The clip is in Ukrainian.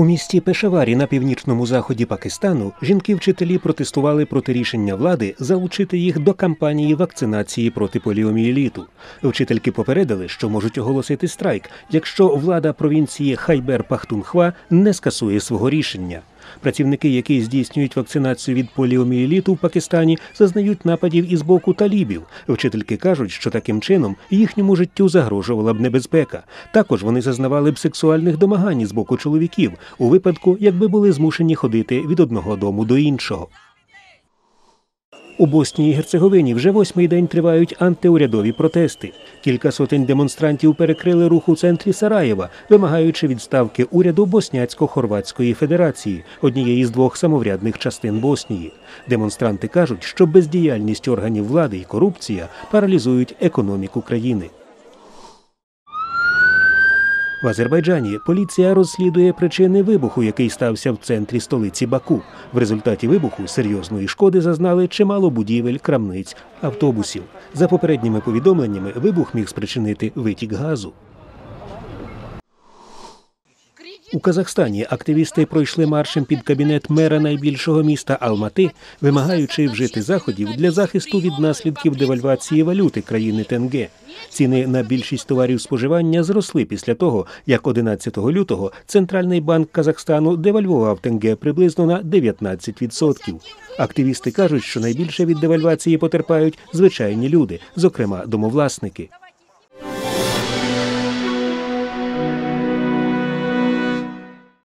У місті Пешаварі на північному заході Пакистану жінки-вчителі протестували проти рішення влади залучити їх до кампанії вакцинації проти поліомієліту. Вчительки попередили, що можуть оголосити страйк, якщо влада провінції Хайбер Пахтунхва не скасує свого рішення. Працівники, які здійснюють вакцинацію від поліомієліту в Пакистані, зазнають нападів із боку талібів. Вчительки кажуть, що таким чином їхньому життю загрожувала б небезпека. Також вони зазнавали б сексуальних домагань з боку чоловіків у випадку, якби були змушені ходити від одного дому до іншого. У Боснії і Герцеговині вже восьмий день тривають антиурядові протести. Кілька сотень демонстрантів перекрили рух у центрі Сараєва, вимагаючи відставки уряду Боснянсько-Хорватської Федерації, однієї з двох самоврядних частин Боснії. Демонстранти кажуть, що бездіяльність органів влади і корупція паралізують економіку країни. В Азербайджані поліція розслідує причини вибуху, який стався в центрі столиці Баку. В результаті вибуху серйозної шкоди зазнали чимало будівель, крамниць, автобусів. За попередніми повідомленнями, вибух міг спричинити витік газу. У Казахстані активісти пройшли маршем під кабінет мера найбільшого міста Алмати, вимагаючи вжити заходів для захисту від наслідків девальвації валюти країни Тенге. Ціни на більшість товарів споживання зросли після того, як 11 лютого Центральний банк Казахстану девальвував тенге приблизно на 19%. Активісти кажуть, що найбільше від девальвації потерпають звичайні люди, зокрема домовласники.